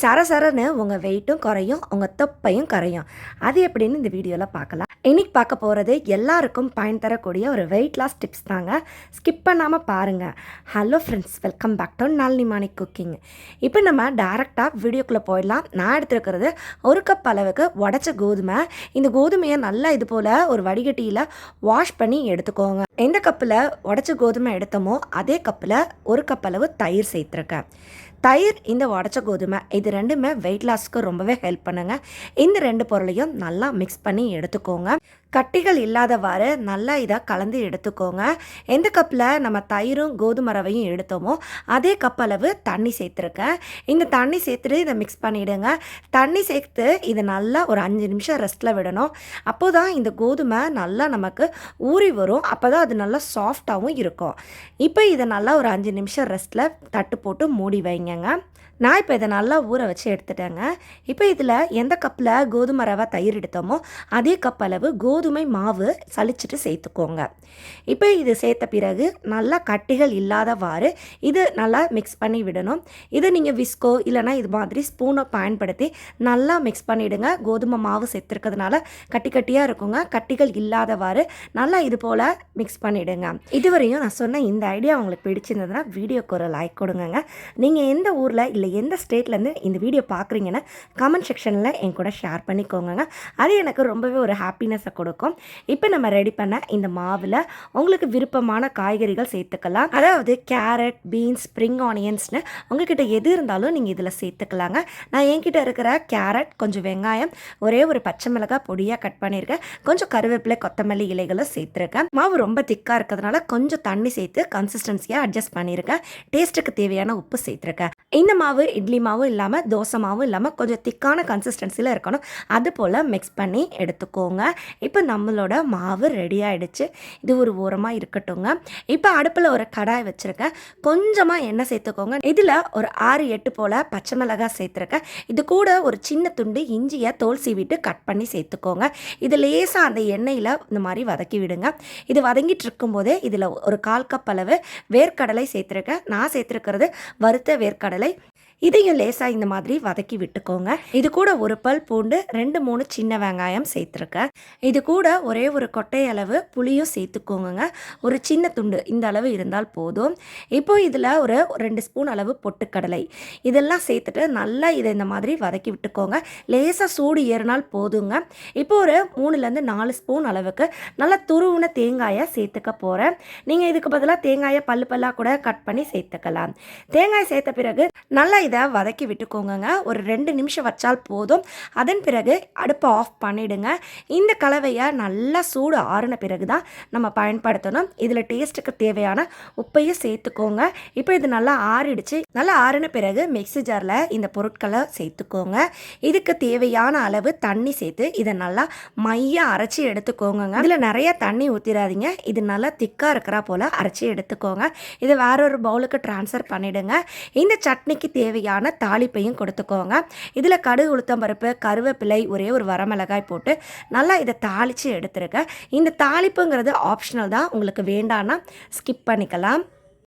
சர சரன்னு உங்கள் வெயிட்டும் குறையும் உங்கள் தொப்பையும் குறையும். அது எப்படின்னு இந்த வீடியோவில் பார்க்கலாம். இன்னைக்கு பார்க்க போகிறது எல்லாருக்கும் பயன் தரக்கூடிய ஒரு வெயிட் லாஸ் டிப்ஸ் தாங்க. ஸ்கிப் பண்ணாமல் பாருங்கள் hello friends welcome back to Nalini Manik cooking இப்போ நம்ம டேரெக்டாக வீடியோக்குள்ளே போயிடலாம். நான் எடுத்துருக்கிறது ஒரு கப் அளவுக்கு உடச்ச கோதுமை. இந்த கோதுமையை நல்லா இது போல் ஒரு வடிகட்டியில் வாஷ் பண்ணி எடுத்துக்கோங்க. எந்த கப்பில் உடச்ச கோதுமை எடுத்தோமோ அதே கப்பில் ஒரு கப் அளவு தயிர் சேர்த்துருக்கேன். தயிர் இந்த உடச்ச கோதுமை இது ரெண்டுமே வெயிட் லாஸ்க்கு ரொம்பவே ஹெல்ப் பண்ணுங்க. இந்த ரெண்டு பொருளையும் நல்லா மிக்ஸ் பண்ணி எடுத்துக்கோங்க. கட்டிகள் இல்லாதவாறு நல்லா இதை கலந்து எடுத்துக்கோங்க. எந்த கப்பில் நம்ம தயிரும் கோதுமை ரவையும் எடுத்தோமோ அதே கப் அளவு தண்ணி சேர்த்துருக்கேன். இந்த தண்ணி சேர்த்துட்டு இதை மிக்ஸ் பண்ணிவிடுங்க தண்ணி சேர்த்து இதை நல்லா ஒரு அஞ்சு நிமிஷம் ரெஸ்ட்டில் விடணும். அப்போ தான் இந்த கோதுமை நல்லா நமக்கு ஊறி வரும். அப்போ தான் அது நல்லா சாஃப்டாகவும் இருக்கும். இப்போ இதை நல்லா ஒரு அஞ்சு நிமிஷம் ரெஸ்ட்டில் தட்டு போட்டு மூடி வைங்கங்க. நான் இப்போ இதை நல்லா ஊற வச்சு எடுத்துட்டேங்க. இப்போ இதில் எந்த கப்பில் கோதுமை ரவை தயிர் எடுத்தோமோ அதே கப் அளவு கோதுமை மாவு சலிச்சிட்டு சேர்த்துக்கோங்க. இப்போ இது சேர்த்த பிறகு நல்லா கட்டிகள் இல்லாதவாறு இது நல்லா மிக்ஸ் பண்ணி விடணும். இது நீங்கள் விஸ்கோ இல்லைனா இது மாதிரி ஸ்பூனை பயன்படுத்தி நல்லா மிக்ஸ் பண்ணிவிடுங்க கோதுமை மாவு சேர்த்துருக்கிறதுனால கட்டி கட்டியாக இருக்குங்க. கட்டிகள் இல்லாதவாறு நல்லா இது போல் மிக்ஸ் பண்ணிவிடுங்க இதுவரையும் நான் சொன்ன இந்த ஐடியா உங்களுக்கு பிடிச்சிருந்ததுன்னா வீடியோக்கு ஒரு லைக் கொடுங்கங்க. நீங்கள் எந்த ஊரில் இல்லை எந்த ஸ்டேட்லேருந்து இந்த வீடியோ பார்க்குறீங்கன்னா கமெண்ட் செக்ஷனில் என் கூட ஷேர் பண்ணிக்கோங்க அது எனக்கு ரொம்பவே ஒரு ஹாப்பினஸை கொடுக்கும். இப்போ நம்ம ரெடி பண்ண இந்த மாவில் உங்களுக்கு விருப்பமான காய்கறிகள் சேர்த்துக்கலாம். அதாவது கேரட் பீன்ஸ் ஸ்ப்ரிங் ஆனியன்ஸ்னு உங்ககிட்ட எது இருந்தாலும் நீங்கள் இதில் சேர்த்துக்கலாங்க. நான் என்கிட்ட இருக்கிற கேரட் கொஞ்சம் வெங்காயம் ஒரே ஒரு பச்சை மிளகாய் பொடியாக கட் பண்ணியிருக்கேன். கொஞ்சம் கருவேப்பிலை கொத்தமல்லி இலைகளும் சேர்த்துருக்கேன். மாவு ரொம்ப திக்காக இருக்கிறதுனால கொஞ்சம் தண்ணி சேர்த்து கன்சிஸ்டன்சியாக அட்ஜஸ்ட் பண்ணியிருக்கேன். டேஸ்ட்டுக்கு தேவையான உப்பு சேர்த்துருக்கேன். இந்த மாவு இட்லி மாவும் இல்லாமல் தோசை மாவும் இல்லாமல் கொஞ்சம் திக்கான கன்சிஸ்டன்சியில் இருக்கணும். அது போல் மிக்ஸ் பண்ணி எடுத்துக்கோங்க. இப்போ இப்போ நம்மளோட மாவு ரெடி ஆகிடுச்சு இது ஒரு ஓரமாக இருக்கட்டுங்க இப்போ அடுப்பில் ஒரு கடாய் வச்சுருக்கேன். கொஞ்சமாக எண்ணெய் சேர்த்துக்கோங்க. இதில் ஒரு ஆறு எட்டு போல் பச்சை மிளகாய் சேர்த்துருக்கேன். இது கூட ஒரு சின்ன துண்டு இஞ்சியை தோல் சீவிட்டு கட் பண்ணி சேர்த்துக்கோங்க. இது லேசாக அந்த எண்ணெயில் இந்த மாதிரி வதக்கி விடுங்க. இது வதங்கிட்டு இருக்கும்போதே இதில் ஒரு கால் கப் அளவு வேர்க்கடலை சேர்த்துருக்கேன். நான் சேர்த்துருக்கிறது வறுத்த வேர்க்கடலை. இதையும் லேசாக இந்த மாதிரி வதக்கி விட்டுக்கோங்க. இது கூட ஒரு பல் பூண்டு ரெண்டு மூணு சின்ன வெங்காயம் சேர்த்துருக்கேன் இது கூட ஒரே ஒரு கொட்டை அளவு புளியும் சேர்த்துக்கோங்க ஒரு சின்ன துண்டு இந்த அளவு இருந்தால் போதும். இப்போ இதில் ஒரு ரெண்டு ஸ்பூன் அளவு பொட்டுக்கடலை. இதெல்லாம் சேர்த்துட்டு நல்லா இதை இந்த மாதிரி வதக்கி விட்டுக்கோங்க. லேசாக சூடு ஏறினால் போதுங்க. இப்போ ஒரு மூணுலேருந்து நாலு ஸ்பூன் அளவுக்கு நல்லா துருவுன தேங்காயை சேர்த்துக்க போகிறேன் நீங்கள் இதுக்கு பதிலாக தேங்காயை பல்லு பல்லாக கூட கட் பண்ணி சேர்த்துக்கலாம். தேங்காய் சேர்த்த பிறகு நல்லா இதை வதக்கி விட்டுக்கோங்க ஒரு ரெண்டு நிமிஷம் வச்சால் போதும். அதன் பிறகு அடுப்பை ஆஃப் பண்ணிவிடுங்க இந்த கலவையை நல்லா சூடு ஆறின பிறகு தான் நம்ம பயன்படுத்தணும். இதில் டேஸ்ட்டுக்கு தேவையான உப்பையும் சேர்த்துக்கோங்க. இப்போ இது நல்லா ஆறிடுச்சு. நல்லா ஆறின பிறகு மிக்சி ஜாரில் இந்த பொருட்களை சேர்த்துக்கோங்க. இதுக்கு தேவையான அளவு தண்ணி சேர்த்து இதை நல்லா மையாக அரைச்சி எடுத்துக்கோங்க இதில் நிறைய தண்ணி ஊற்றிடாதீங்க இது நல்லா திக்காக இருக்கிறா போல் அரைச்சி எடுத்துக்கோங்க. இதை வேற ஒரு பவுலுக்கு ட்ரான்ஸ்ஃபர் பண்ணிவிடுங்க இந்த சட்னிக்கு தேவையான தாளிப்பையும் கொடுத்துக்கோங்க. இதில் கடுகு உளுத்தம் பருப்பு கருவேப்பிலை ஒரே ஒரு வரமிளகாய் போட்டு நல்லா இதை தாளித்து எடுத்துருக்கேன் இந்த தாளிப்புங்கிறது ஆப்ஷனல் தான். உங்களுக்கு வேண்டான்னா ஸ்கிப் பண்ணிக்கலாம்.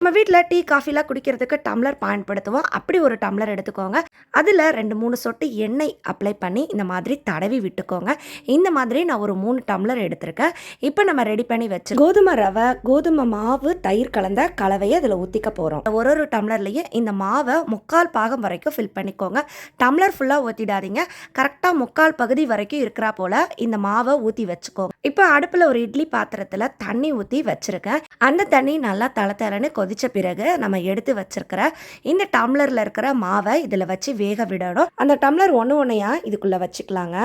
நம்ம வீட்டில் டீ காஃபிலாம் குடிக்கிறதுக்கு டம்ளர் பயன்படுத்துவோம். அப்படி ஒரு டம்ளர் எடுத்துக்கோங்க. அதில் ரெண்டு மூணு சொட்டு எண்ணெய் அப்ளை பண்ணி இந்த மாதிரி தடவி விட்டுக்கோங்க. இந்த மாதிரி நான் ஒரு மூணு டம்ளர் எடுத்திருக்கேன். இப்போ நம்ம ரெடி பண்ணி வச்சு கோதுமை ரவை கோதுமை மாவு தயிர் கலந்த கலவையை அதில் ஊற்றிக்க போகிறோம் ஒரு ஒரு டம்ளர்லேயும் இந்த மாவை முக்கால் பாகம் வரைக்கும் ஃபில் பண்ணிக்கோங்க. டம்ளர் ஃபுல்லாக ஊற்றிடாதீங்க கரெக்டாக முக்கால் பகுதி வரைக்கும் இருக்கிறா போல் இந்த மாவை ஊற்றி வச்சுக்கோங்க. இப்போ அடுப்பில் ஒரு இட்லி பாத்திரத்தில் தண்ணி ஊற்றி வச்சுருக்கேன். அந்த தண்ணி நல்லா தள தளன்னு கொதித்த பிறகு நம்ம எடுத்து வச்சுருக்கிற இந்த டம்ளரில் இருக்கிற மாவை இதில் வச்சு வேக விடணும். அந்த டம்ளர் ஒன்று ஒன்றையாக இதுக்குள்ளே வச்சுக்கலாங்க.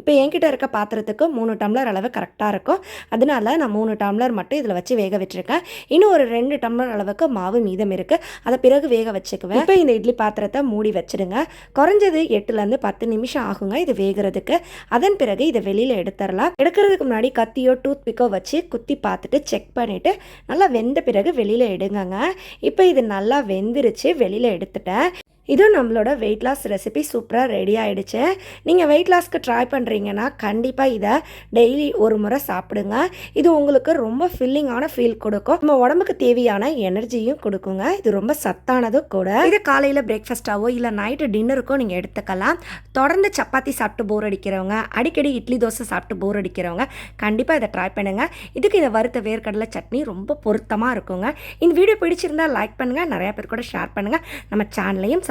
இப்போ என்கிட்ட இருக்க பாத்திரத்துக்கு மூணு டம்ளர் அளவு கரெக்டாக இருக்கும். அதனால நான் மூணு டம்ளர் மட்டும் இதில் வச்சு வேக வச்சுருக்கேன். இன்னும் ஒரு ரெண்டு டம்ளர் அளவுக்கு மாவு மீதம் இருக்குது அதை பிறகு வேக வச்சுக்குவேன். இப்போ இந்த இட்லி பாத்திரத்தை மூடி வச்சுடுங்க. குறைஞ்சது எட்டுலேருந்து பத்து நிமிஷம் ஆகுங்க இது வேகிறதுக்கு. அதன் பிறகு இதை வெளியில் எடுத்துடலாம். எடுக்கிறதுக்கு முன்னாடி கத்தியோ டூத் பிக்கோ வச்சு குத்தி பார்த்துட்டு செக் பண்ணிவிட்டு நல்லா வெந்த பிறகு வெளியில் எடுங்கங்க. இப்போ இது நல்லா வெந்துருச்சு வெளியில் எடுத்துட்டேன். இது நம்மளோட வெயிட் லாஸ் ரெசிபி சூப்பராக ரெடி ஆகிடுச்சு நீங்கள் வெயிட் லாஸ்க்கு ட்ரை பண்ணுறீங்கன்னா கண்டிப்பாக இதை டெய்லி ஒரு முறை சாப்பிடுங்க. இது உங்களுக்கு ரொம்ப ஃபில்லிங்கான ஃபீல் கொடுக்கும். நம்ம உடம்புக்கு தேவையான எனர்ஜியும் கொடுக்குங்க. இது ரொம்ப சத்தானதும் கூட. இது காலையில் பிரேக்ஃபாஸ்ட்டாவோ இல்லை நைட்டு டின்னருக்கோ நீங்கள் எடுத்துக்கலாம். தொடர்ந்து சப்பாத்தி சாப்பிட்டு போர் அடிக்கிறவங்க அடிக்கடி இட்லி தோசை சாப்பிட்டு போர் அடிக்கிறவங்க கண்டிப்பாக இதை ட்ரை பண்ணுங்கள் இதுக்கு இதை வறுத்த வேர்க்கடலை சட்னி ரொம்ப பொருத்தமாக இருக்குங்க. இந்த வீடியோ பிடிச்சிருந்தா லைக் பண்ணுங்கள் நிறையா பேர் கூட ஷேர் பண்ணுங்கள் நம்ம சேனலையும்